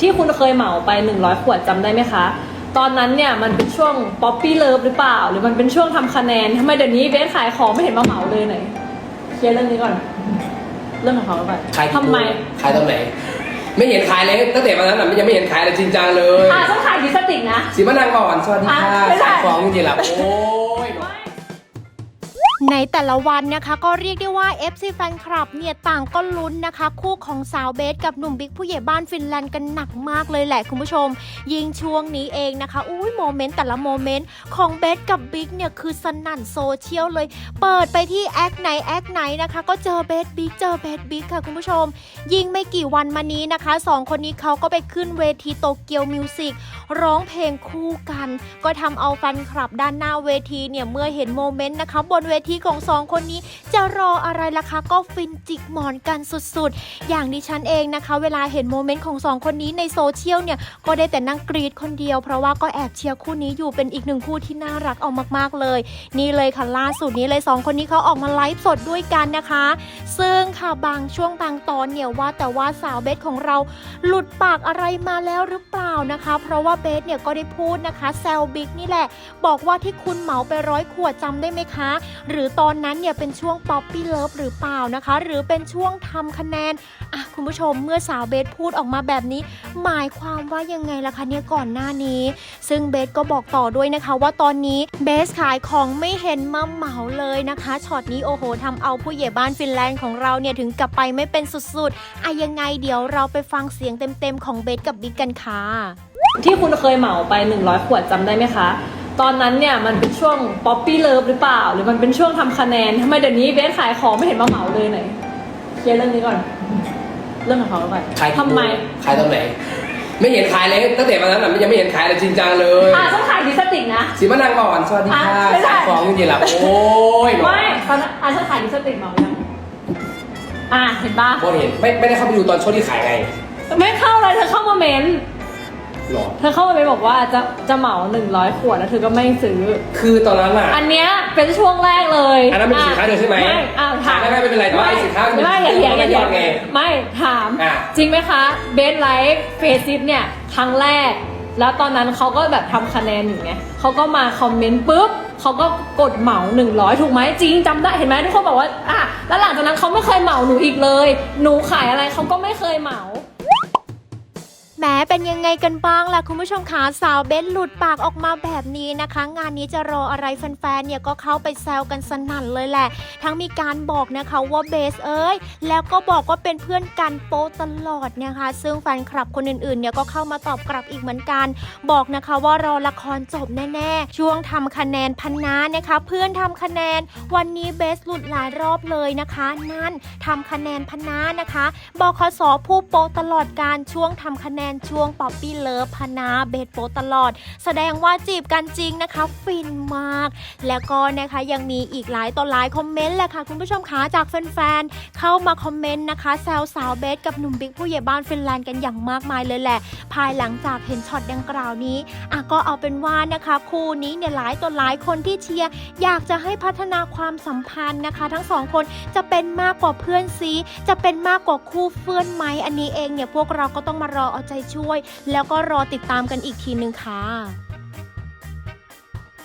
ที่คุณเคยเหมาไป 100 ขวดจำได้ไหมคะ ตอนนั้นเนี่ยมันเป็นช่วงป๊อปปี้เลิฟหรือเปล่า หรือมันเป็นช่วงทำคะแนนทำไมเดี๋ยวนี้เบสขายของไม่เห็นมาเหมาเลยไหนเคลียร์เรื่องนี้ก่อน เรื่องของเขาก่อนขายทำไมขายตรงไหน ไม่เห็นขายเลยตั้งแต่วันนั้นน่ะยังไม่เห็นขายเลยจริงจังเลยอะฉันขายดิสติกนะสีมะนางก่อนสวัสดีค่ะอะไม่ได้ขายของจริงๆล่ะโอ้ย ในแต่ละวันนะคะก็เรียกได้ว่า FC แฟนคลับเนี่ยต่างก็ลุ้นนะคะ คู่ของสาวเบสกับหนุ่มบิ๊กผู้ใหญ่บ้านฟินแลนด์กันหนักมากเลยแหละคุณผู้ชม ยิงช่วงนี้เองนะคะอุ้ยโมเมนต์แต่ละโมเมนต์ของเบสกับบิ๊กเนี่ยคือสนั่นโซเชียลเลย เปิดไปที่แอคไหนแอคไหนนะคะ ก็เจอเบสบิ๊กเจอเบสบิ๊กค่ะคุณผู้ชม ยิงไม่กี่วันมานี้นะคะสองคนนี้เขาก็ไปขึ้นเวทีโตเกียวมิวสิกร้องเพลงคู่กัน ก็ทำเอาแฟนคลับด้านหน้าเวทีเนี่ยเมื่อเห็นโมเมนต์นะคะบนเวทีของสองคนนี้ จะรออะไรล่ะคะก็ฟินจิกหมอนกันสุดๆ อย่างดิฉันเองนะคะ เวลาเห็นโมเมนต์ของสองคนนี้ในโซเชียลเนี่ยก็ได้แต่นั่งกรีดคนเดียว เพราะว่าก็แอบเชียร์คู่นี้อยู่เป็นอีกหนึ่งคู่ที่น่ารักเอามากๆเลย นี่เลยค่ะล่าสุดนี้เลยสองคนนี้เขาออกมาไลฟ์สดด้วยกันนะคะ ซึ่งค่ะบางช่วงบางตอนเนี่ยว่าแต่ว่าสาวเบสของเราหลุดปากอะไรมาแล้วหรือเปล่านะคะ เพราะว่าเบสเนี่ยก็ได้พูดนะคะแซลบิ๊กนี่แหละ บอกว่าที่คุณเหมาไปร้อยขวดจำได้ไหมคะ หรือตอนนั้นเนี่ยเป็นช่วงป๊อปปี้เลิฟหรือเปล่านะคะ หรือเป็นช่วงทำคะแนนอะคุณผู้ชมเมื่อสาวเบสพูดออกมาแบบนี้ หมายความว่ายังไงล่ะคะเนี่ยก่อนหน้านี้ ซึ่งเบสก็บอกต่อด้วยนะคะ ว่าตอนนี้เบสขายของไม่เห็นมาเหมาเลยนะคะช็อตนี้โอ้โหทำเอาผู้ใหญ่บ้านฟินแลนด์ของเราเนี่ยถึงกับไปไม่เป็นสุดๆอะยังไงเดี๋ยวเราไปฟังเสียงเต็มๆของเบสกับบิ๊กกันค่ะที่คุณเคยเหมาไป 100 ขวดจำได้ไหมคะ ตอนนั้นเนี่ยมันเป็นช่วงป๊อปปี้เลิฟหรือเปล่า หรือมันเป็นช่วงทำคะแนนทำไมเดี๋ยวนี้เบสขายของไม่เห็นมาเหมาเลยไหนเคลียร์เรื่องนี้ก่อน เรื่องของเขาก่อนขายทำไมขายตรงไหน ไม่เห็นขายเลยตั้งแต่วันนั้นน่ะยังไม่เห็นขายเลยจริงจังเลยอะฉันขายดิสติกนะสีมะนางก่อนสวัสดีค่ะอะไม่ได้ขายของจริงๆล่ะโอ้ยไม่ตอนนั้นอะฉันขายดิสติกเหมายังอะเห็นปะโคตรเห็นไม่ไม่ได้เข้าไปดูตอนช่วงที่ขายไงไม่เข้าเลยเธอเข้ามาเมนต์ หรอ เธอเข้ามาเมนต์บอกว่าจะจะเหมาหนึ่งร้อยขวดแล้วเธอก็ไม่ซื้อ คือตอนนั้นอะ อันเนี้ยเป็นช่วงแรกเลยอันนั้นเป็นสินค้าเธอใช่ไหมไม่อะถามไม่ไม่ไม่เป็นไรแต่ว่าไอ้สินค้ามันเป็นไม่อย่าเถียงอย่าเถียงมันไม่ยอมไงไม่ถาม อะ จริงไหมคะเบสไลฟ์เฟซิฟเนี่ยครั้งแรก แล้วตอนนั้นเขาก็แบบทำคะแนนอยู่ไงเขาก็มาคอมเมนต์ปุ๊บเขาก็กดเหมา 100 ถูกไหมจริงจำได้เห็นไหมทุกคนบอกว่าอะแล้วหลังจากนั้นเขาไม่เคยเหมาหนูอีกเลย หนูขายอะไรเขาก็ไม่เคยเหมา แม้เป็นยังไงกันบ้างล่ะคุณผู้ชมคะสาวเบนหลุดปากออกมาแบบนี้นะคะ งานนี้จะรออะไรแฟนๆเนี่ยก็เข้าไปแซวกันสนั่นเลยแหละ ทั้งมีการบอกนะคะว่าเบสเอ้ยแล้วก็บอกว่าเป็นเพื่อนกันโป๊ตลอดนะคะ ซึ่งแฟนคลับคนอื่นๆเนี่ยก็เข้ามาตอบกลับอีกเหมือนกัน บอกนะคะว่ารอละครจบแน่ๆ ช่วงทำคะแนนพันนานะคะ เพื่อนทำคะแนน วันนี้เบสหลุดหลายรอบเลยนะคะ นั่นทำคะแนนพันนานะคะบคสผู้โปตลอดการช่วงทำคะแนนช่วงป๊อปปี้เลิฟพนาเบสโปตลอด แสดงว่าจีบกันจริงนะคะ ฟินมาก แล้วก็นะคะยังมีอีกหลายต่อหลายคอมเมนต์แหละค่ะ คุณผู้ชมคะจากแฟนๆเข้ามาคอมเมนต์นะคะแซวสาวเบสกับหนุ่มบิ๊กผู้ใหญ่บ้านฟินแลนด์กันอย่างมากมายเลยแหละ ภายหลังจากเห็นช็อตดังกล่าวนี้อะก็เอาเป็นว่านะคะ คู่นี้เนี่ยหลายต่อหลายคนที่เชียร์อยากจะให้พัฒนาความสัมพันธ์นะคะ ทั้งสองคนจะเป็นมากกว่าเพื่อนซีจะเป็นมากกว่าคู่เพื่อนไหมอันนี้เองเนี่ยพวกเราก็ต้องมารอเอาใจช่วย แล้วก็รอติดตามกันอีกทีหนึ่งค่ะ